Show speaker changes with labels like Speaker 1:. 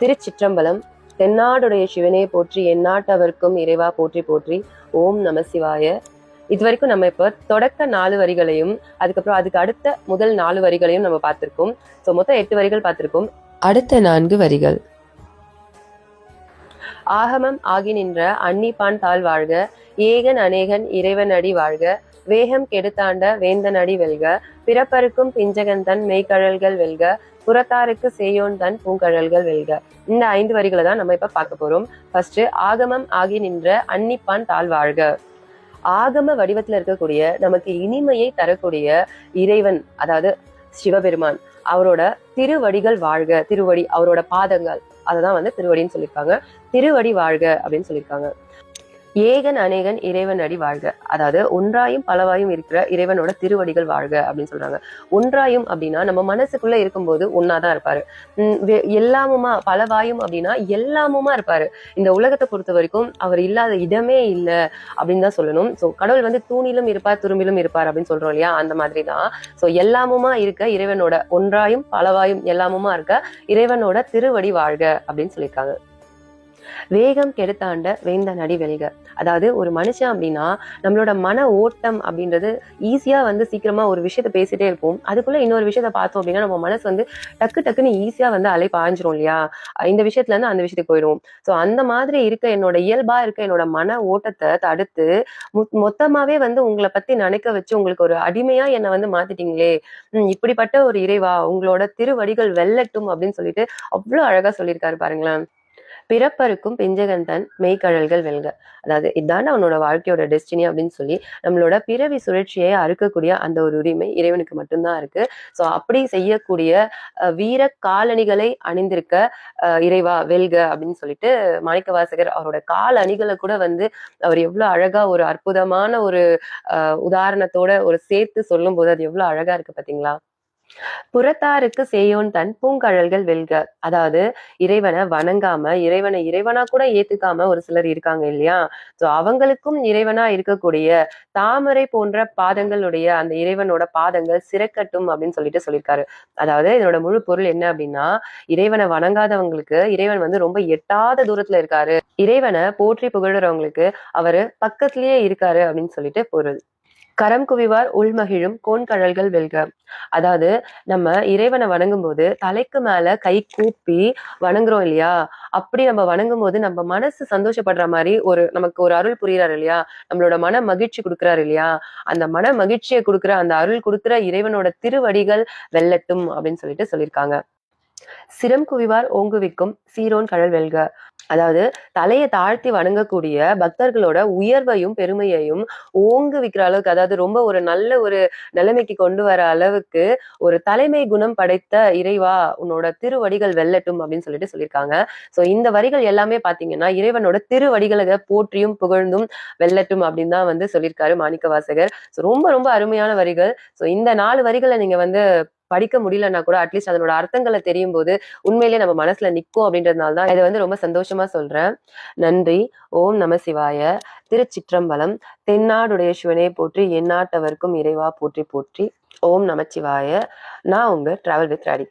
Speaker 1: திருச்சிற்றம்பலம் தென்னாடுடைய சிவனே போற்றி எந்நாட்டவர்க்கும் இறைவா போற்றி போற்றி. ஓம் நம சிவாய. இது வரைக்கும் நம்ம இப்போ தொடக்க நாலு வரிகளையும் அதுக்கப்புறம் அதுக்கு அடுத்த முதல் நாலு வரிகளையும் நம்ம பார்த்திருக்கோம். ஸோ மொத்தம் எட்டு வரிகள் பார்த்திருக்கோம். அடுத்த நான்கு வரிகள். ஆகமம் ஆகி நின்ற அன்னிப்பான் தாழ் வாழ்க ஏகன் அநேகன் இறைவன் அடி வாழ்க வேகம் கெடுத்தாண்ட வேந்தன் அடி வெல்க பிறப்பருக்கும் பிஞ்சகன் தன் மெய்கழல்கள் வெல்க புறத்தாருக்கு சேயோன் தன் பூங்கழல்கள் வெல்க. இந்த ஐந்து வரிகளை தான் நம்ம இப்ப பார்க்க போறோம். ஃபர்ஸ்ட் ஆகமம் ஆகி நின்ற அன்னிப்பான் தாழ் வாழ்க. ஆகம வடிவத்துல இருக்கக்கூடிய நமக்கு இனிமையை தரக்கூடிய இறைவன் அதாவது சிவபெருமான் அவரோட திருவடிகள் வாழ்க திருவடி அவரோட பாதங்கள். அததான் வந்து திருவடின்னு சொல்லியிருக்காங்க. திருவடி வாழ்க அப்படின்னு சொல்லியிருக்காங்க. ஏகன் அநேகன் இறைவன் அடி வாழ்க. அதாவது ஒன்றாயும் பலவாயும் இருக்கிற இறைவனோட திருவடிகள் வாழ்க அப்படின்னு சொல்றாங்க. ஒன்றாயும் அப்படின்னா நம்ம மனசுக்குள்ள இருக்கும்போது ஒன்னாதான் இருப்பாரு. உம் எல்லாமுமா பலவாயும் அப்படின்னா எல்லாமுமா இருப்பாரு. இந்த உலகத்தை பொறுத்த வரைக்கும் அவர் இல்லாத இடமே இல்லை அப்படின்னு தான் சொல்லணும். ஸோ கடவுள் வந்து தூணிலும் இருப்பார் துரும்பிலும் இருப்பார் அப்படின்னு சொல்றோம் இல்லையா? அந்த மாதிரி தான் ஸோ எல்லாமுமா இருக்க இறைவனோட ஒன்றாயும் பலவாயும் எல்லாமுமா இருக்க இறைவனோட திருவடி வாழ்க அப்படின்னு சொல்லியிருக்காங்க. வேகம் கெடுத்தாண்ட வேந்த நடி வெல்க அதாவது ஒரு மனுஷன் அப்படின்னா நம்மளோட மன ஓட்டம் அப்படின்றது ஈஸியா வந்து சீக்கிரமா ஒரு விஷயத்த பேசிட்டே இருப்போம். அதுக்குள்ள இன்னொரு விஷயத்த பார்த்தோம் அப்படின்னா நம்ம மனசு வந்து டக்கு டக்குன்னு ஈஸியா வந்து அலை பாய்ஞ்சிரும் இல்லையா? இந்த விஷயத்துல இருந்து அந்த விஷயத்துக்கு போயிடும் ஸோ அந்த மாதிரி இருக்க என்னோட இயல்பா இருக்க என்னோட மன ஓட்டத்தை தடுத்து மொத்தமாவே வந்து உங்களை பத்தி நினைக்க வச்சு உங்களுக்கு ஒரு அடிமையா என்னை வந்து மாத்திட்டீங்களே. இப்படிப்பட்ட ஒரு இறைவா உங்களோட திருவடிகள் வெல்லட்டும் அப்படின்னு சொல்லிட்டு அவ்வளவு அழகா சொல்லியிருக்காரு பாருங்களேன். பிறப்பருக்கும் பிஞ்சகன் தன் மெய்கழல்கள் வெல்க. அதாவது இதுதான் அவனோட வாழ்க்கையோட டெஸ்டினி அப்படின்னு சொல்லி நம்மளோட பிறவி சுழற்சியை அறுக்கக்கூடிய அந்த ஒரு உரிமை இறைவனுக்கு மட்டும்தான் இருக்கு. ஸோ அப்படி செய்யக்கூடிய அஹ், வீர காலணிகளை அணிந்திருக்க அஹ், இறைவா வெல்க அப்படின்னு சொல்லிட்டு மாணிக்க வாசகர் அவரோட கால் அணிகளை கூட வந்து அவர் எவ்வளவு அழகா ஒரு அற்புதமான ஒரு உதாரணத்தோட ஒரு சேர்த்து சொல்லும் போது அது எவ்வளவு அழகா இருக்கு பாத்தீங்களா? புறத்தாருக்கு சேயோன் தன் பூங்கழல்கள் வெல்க. அதாவது இறைவனை வணங்காம இறைவனை இறைவனா கூட ஏத்துக்காம ஒரு சிலர் இருக்காங்க இல்லையா? சோ அவங்களுக்கும் இறைவனா இருக்கக்கூடிய தாமரை போன்ற பாதங்களுடைய அந்த இறைவனோட பாதங்கள் சிறக்கட்டும் அப்படின்னு சொல்லிட்டு சொல்லியிருக்காரு அதாவது இதனோட முழு பொருள் என்ன அப்படின்னா இறைவனை வணங்காதவங்களுக்கு இறைவன் வந்து ரொம்ப எட்டாத தூரத்துல இருக்காரு. இறைவனை போற்றி புகழ்றவங்களுக்கு அவரு பக்கத்திலேயே இருக்காரு அப்படின்னு சொல்லிட்டு பொருள். கரம் குவிவார் உள்மகிழும் கோண்கழல்கள் வெல்க. அதாவது நம்ம இறைவனை வணங்கும் போது தலைக்கு மேல கை கூப்பி வணங்குறோம் இல்லையா? அப்படி நம்ம வணங்கும் போது நம்ம மனசு சந்தோஷப்படுற மாதிரி ஒரு நமக்கு ஒரு அருள் புரியுறாரு இல்லையா? நம்மளோட மன மகிழ்ச்சி கொடுக்குறாரு இல்லையா? அந்த மன மகிழ்ச்சியை கொடுக்குற அந்த அருள் கொடுக்குற இறைவனோட திருவடிகள் வெல்லட்டும் அப்படின்னு சொல்லிட்டு சொல்லியிருக்காங்க. சிரம் குவிவார் ஓங்குவிக்கும் சீரோன் கடல் வெல்க. அதாவது தலையை தாழ்த்தி வணங்கக்கூடிய பக்தர்களோட உயர்வையும் பெருமையையும் ஓங்கு விக்கிற அளவுக்கு அதாவது ரொம்ப ஒரு நல்ல ஒரு நிலைமைக்கு கொண்டு வர அளவுக்கு ஒரு தலைமை குணம் படைத்த இறைவா உன்னோட திருவடிகள் வெல்லட்டும் அப்படின்னு சொல்லிட்டு சொல்லியிருக்காங்க. சோ இந்த வரிகள் எல்லாமே பார்த்தீங்கன்னா இறைவனோட திருவடிகளை போற்றியும் புகழ்ந்தும் வெல்லட்டும் அப்படின்னு தான் வந்து சொல்லியிருக்காரு மாணிக்க வாசகர் ஸோ ரொம்ப ரொம்ப அருமையான வரிகள். ஸோ இந்த நாலு வரிகளை நீங்க வந்து படிக்க முடியலன்னா கூட அட்லீஸ்ட் அதனோட அர்த்தங்களை தெரியும் போது உண்மையிலேயே நம்ம மனசுல நிற்கும் அப்படின்றதுனால தான் இதை வந்து ரொம்ப சந்தோஷமா சொல்றேன். நன்றி. ஓம் நம சிவாய. திருச்சிற்றம்பலம். தென்னாடுடைய சிவனே போற்றி எந்நாட்டவர்க்கும் இறைவா போற்றி போற்றி. ஓம் நமச்சிவாய நான் உங்க டிராவல் வித் ராடி